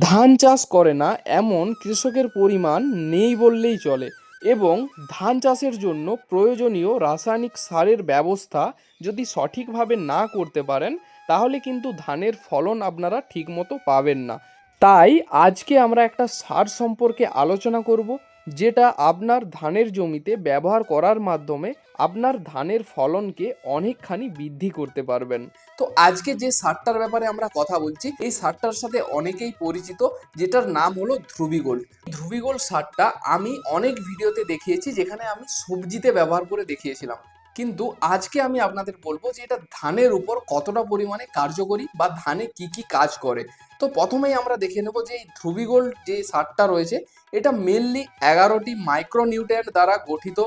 ধান চাষ করে না, এমন কৃষকের পরিমাণ নেই বললেই চলে। এবং ধান চাষের জন্য প্রয়োজনীয় রাসায়নিক সারের ব্যবস্থা যদি সঠিকভাবে না করতে পারেন, তাহলে কিন্তু ধানের ফলন আপনারা ঠিকমতো পাবেন না। তাই আজকে আমরা একটা সার সম্পর্কে আলোচনা করব। যেটা আপনার ধানের জমিতে ব্যবহার করার মাধ্যমে আপনার ধানের ফলনকে অনেকখানি বৃদ্ধি করতে পারবেন। তো আজকে যে সারটার ব্যাপারে আমরা কথা বলছি, এই সারটার সাথে অনেকেই পরিচিত, যেটার নাম হলো ধ্রুবিগোল্ড ধ্রুবিগোল্ড সারটা আমি অনেক ভিডিওতে দেখিয়েছি, যেখানে আমি সবজিতে ব্যবহার করে দেখিয়েছিলাম। কিন্তু আজকে আমি আপনাদের বলব যে এটা ধানের উপর কতটা পরিমাণে কার্যকরী বা ধানে কি কি কাজ করে। তো প্রথমেই আমরা দেখে নেব যে এই ধ্রুবিগোল্ড যে সারটা রয়েছে, এটা মেনলি এগারোটি মাইক্রোনিউট্রিয়েন্ট দ্বারা গঠিত,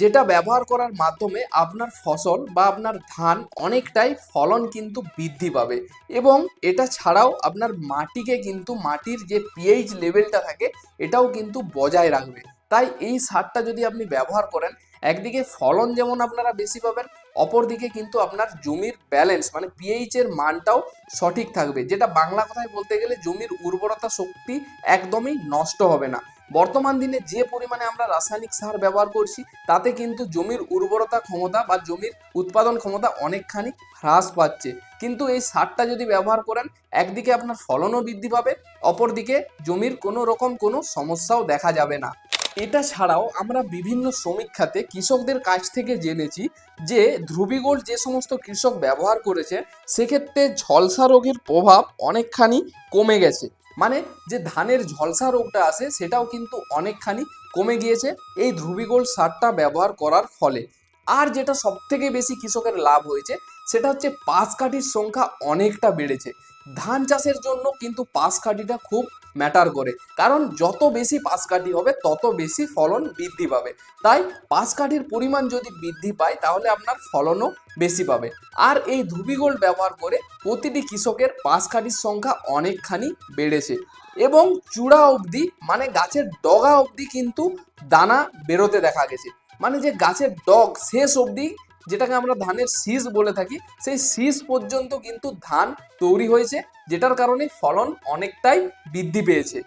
যেটা ব্যবহার করার মাধ্যমে আপনার ফসল বা আপনার ধান অনেকটাই ফলন কিন্তু বৃদ্ধি পাবে। এবং এটা ছাড়াও আপনার মাটিকে কিন্তু মাটির যে পিএইচ লেভেলটা থাকে, এটাও কিন্তু বজায় রাখবে। তাই এই সারটা যদি আপনি ব্যবহার করেন, একদিকে ফলন যেমন আপনারা বেশি পাবেন, অপরদিকে কিন্তু আপনার জমির ব্যালেন্স মানে পিএইচ এর মানটাও সঠিক থাকবে। যেটা বাংলা কথায় বলতে গেলে জমির উর্বরতা শক্তি একদমই নষ্ট হবে না। বর্তমান দিনে যে পরিমাণে আমরা রাসায়নিক সার ব্যবহার করছি, তাতে কিন্তু জমির উর্বরতা ক্ষমতা বা জমির উৎপাদন ক্ষমতা অনেকখানি হ্রাস পাচ্ছে। কিন্তু এই সারটা যদি ব্যবহার করেন, একদিকে আপনার ফলনও বৃদ্ধি পাবে, অপরদিকে জমির কোনো রকম কোনো সমস্যাও দেখা যাবে না। এটা ছাড়াও আমরা বিভিন্ন সমীক্ষাতে কৃষকদের কাছ থেকে জেনেছি যে ধ্রুবিগোল্ড যে সমস্ত কৃষক ব্যবহার করেছে, সেক্ষেত্রে ঝলসা রোগের প্রভাব অনেকখানি কমে গেছে। মানে যে ধানের ঝলসা রোগটা আছে, সেটাও কিন্তু অনেকখানি কমে গিয়েছে এই ধ্রুবিগোল্ড সারটা ব্যবহার করার ফলে। আর যেটা সব থেকে বেশি কৃষকের লাভ হয়েছে, সেটা হচ্ছে পাশ কাঠির সংখ্যা অনেকটা বেড়েছে। ধান চাষের জন্য কিন্তু পাশ কাঠিটা খুব ম্যাটার করে। কারণ যত বেশি পাশ কাঠি হবে, তত বেশি ফলন বৃদ্ধি পাবে। তাই পাশ কাঠির পরিমাণ যদি বৃদ্ধি পায়, তাহলে আপনার ফলনও বেশি পাবে। আর এই ধুবিগোল্ড ব্যবহার করে প্রতিটি কৃষকের পাশ কাঠির সংখ্যা অনেকখানি বেড়েছে। এবং চূড়া অবধি মানে গাছের ডগা অবধি কিন্তু দানা বেরোতে দেখা গেছে। মানে যে গাছের ডগ শেষ অবধি যেটাকে আমরা ধানের শীষ বলে থাকি, সেই শীষ পর্যন্ত কিন্তু ধান তৈরি হয়েছে, যেটার কারণে ফলন অনেকটাই বৃদ্ধি পেয়েছে।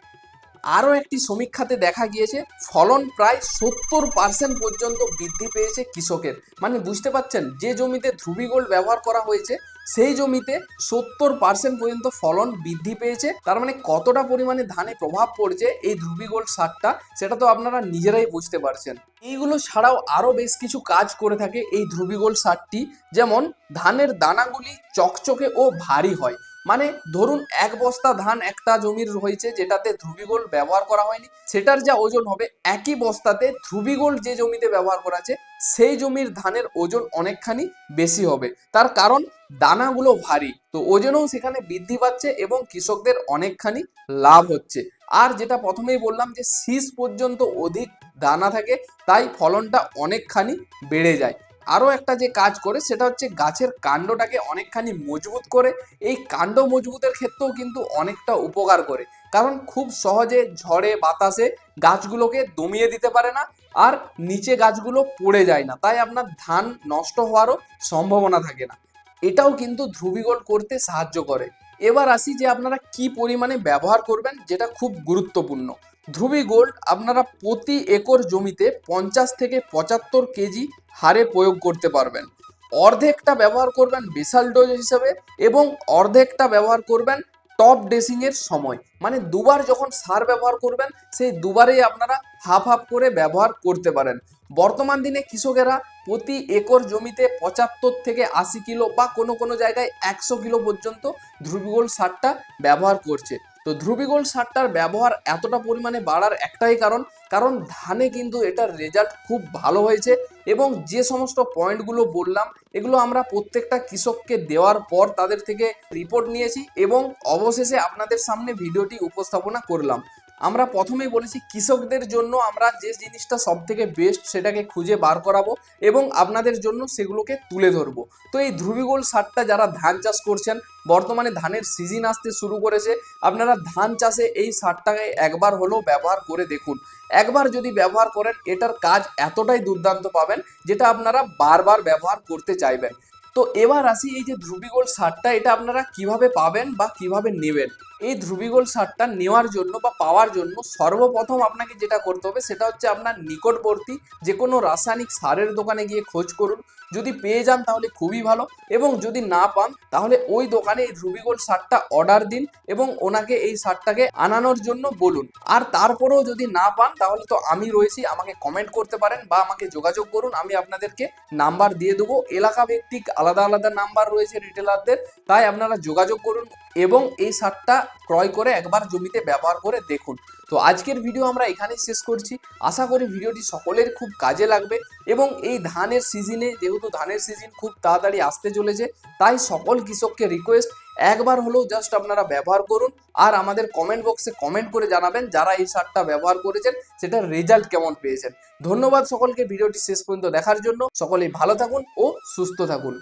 আরও একটি সমীক্ষাতে দেখা গিয়েছে, ফলন প্রায় সত্তর পার্সেন্ট পর্যন্ত বৃদ্ধি পেয়েছে কৃষকের। মানে বুঝতে পাচ্ছেন যে জমিতে ধ্রুবিগোল ব্যবহার করা হয়েছে সেই জমিতে সত্তর পার্সেন্ট পর্যন্ত ফলন বৃদ্ধি পেয়েছে। তার মানে কতটা পরিমাণে ধানে প্রভাব পড়ছে এই ধ্রুবিগোল্ড সারটা, সেটা তো আপনারা নিজেরাই বুঝতে পারছেন। এইগুলো ছাড়াও আরও বেশ কিছু কাজ করে থাকে এই ধ্রুবিগোল্ড সারটি। যেমন, ধানের দানাগুলি চকচকে ও ভারী হয়। মানে ধরুন, এক বস্তা ধান একটা জমির হয়েছে যেটাতে ধ্রুবিগোল্ড ব্যবহার করা হয়নি। সেটার যা ওজন হবে একই বস্তাতে ধ্রুবিগোল্ড যে জমিতে ব্যবহার করা আছে সেই জমির ধানের ওজন অনেকখানি বেশি হবে। তার কারণ দানাগুলো ভারী। তো ওজনও সেখানে বৃদ্ধি পাচ্ছে এবং কৃষকদের অনেকখানি লাভ হচ্ছে। আর যেটা প্রথমেই বললাম যে শীষ পর্যন্ত অধিক দানা থাকে, তাই ফলনটা অনেকখানি বেড়ে যায়। আরও একটা যে কাজ করে সেটা হচ্ছে গাছের কাণ্ডটাকে অনেকখানি মজবুত করে। এই কাণ্ড মজবুতের ক্ষেত্রেও কিন্তু অনেকটা উপকার করে। কারণ খুব সহজে ঝড়ে, বাতাসে গাছগুলোকে দমিয়ে দিতে পারে না আর নিচে গাছগুলো পড়ে যায় না। তাই আপনার ধান নষ্ট হওয়ারও সম্ভাবনা থাকে না। এটাও কিন্তু ধ্রুবিগোল্ড করতে সাহায্য করে। এবার আসি যে আপনারা কি পরিমাণে ব্যবহার করবেন, যেটা খুব গুরুত্বপূর্ণ। ধ্রুবি গোল্ড আপনারা প্রতি একর জমিতে পঞ্চাশ থেকে পঁচাত্তর কেজি হারে প্রয়োগ করতে পারবেন। অর্ধেকটা ব্যবহার করবেন বিশাল ডোজ হিসেবে এবং অর্ধেকটা ব্যবহার করবেন টপ ড্রেসিংয়ের সময়। মানে দুবার যখন সার ব্যবহার করবেন, সেই দুবারেই আপনারা হাফ হাফ করে ব্যবহার করতে পারেন। বর্তমান দিনে কৃষকেরা প্রতি একর জমিতে পঁচাত্তর থেকে আশি কিলো বা কোনো কোনো জায়গায় একশো কিলো পর্যন্ত ধ্রুবিগোল সারটা ব্যবহার করছে। তো ধ্রুবিগোল সারটার ব্যবহার এতটা পরিমাণে বাড়ার একটাই কারণ কারণ ধানে কিন্তু এটার রেজাল্ট খুব ভালো হয়েছে এবং যে সমস্ত পয়েন্টগুলো বললাম, এগুলো আমরা প্রত্যেকটা কৃষককে দেওয়ার পর তাদের থেকে রিপোর্ট নিয়েছি এবং অবশেষে আপনাদের সামনে ভিডিওটি উপস্থাপনা করলাম। আমরা প্রথমেই বলেছি কৃষকদের জন্য আমরা যে জিনিসটা সব থেকে বেস্ট সেটাকে খুঁজে বার করাবো এবং আপনাদের জন্য সেগুলোকে তুলে ধরবো। তো এই ধ্রুবিগোল সারটা যারা ধান চাষ করছেন, বর্তমানে ধানের সিজন আসতে শুরু করেছে, আপনারা ধান চাষে এই সারটাকে একবার হলেও ব্যবহার করে দেখুন। একবার যদি ব্যবহার করেন, এটার কাজ এতটাই দুর্দান্ত পাবেন যেটা আপনারা বারবার ব্যবহার করতে চাইবেন। তো এবার আসি এই যে ধ্রুবিগোল সারটা, এটা আপনারা কীভাবে পাবেন বা কীভাবে নেবেন? এই ধ্রুবিগোল সারটা নেওয়ার জন্য বা পাওয়ার জন্য সর্বপ্রথম আপনাকে যেটা করতে হবে সেটা হচ্ছে আপনার নিকটবর্তী যে কোনো রাসায়নিক সারের দোকানে গিয়ে খোঁজ করুন। যদি পেয়ে যান তাহলে খুবই ভালো এবং যদি না পান তাহলে ওই দোকানে এই ধ্রুবিগোল সারটা অর্ডার দিন এবং ওনাকে এই সারটাকে আনানোর জন্য বলুন। আর তারপরেও যদি না পান তাহলে তো আমি রয়েছি, আমাকে কমেন্ট করতে পারেন বা আমাকে যোগাযোগ করুন, আমি আপনাদেরকে নাম্বার দিয়ে দেবো। এলাকা ভিত্তিক আলাদা আলাদা নাম্বার রয়েছে রিটেলারদের তাই আপনারা যোগাযোগ করুন এবং এই সারটা ক্রয় করে একবার জমিতে ব্যবহার করে দেখুন। তো আজকের ভিডিও আমরা এখানেই শেষ করছি। আশা করি ভিডিওটি সকলের খুব কাজে লাগবে এবং এই ধানের সিজনে যেহেতু ধানের সিজন খুব তাড়াতাড়ি আসতে চলেছে, তাই সকল কৃষককে রিকোয়েস্ট একবার হলেও জাস্ট আপনারা ব্যবহার করুন আর আমাদের কমেন্ট বক্সে কমেন্ট করে জানাবেন যারা এই সারটা ব্যবহার করেছেন, সেটার রেজাল্ট কেমন পেয়েছেন। ধন্যবাদ সকলকে, ভিডিওটি শেষ পর্যন্ত দেখার জন্য। সকলেই ভালো থাকুন ও সুস্থ থাকুন।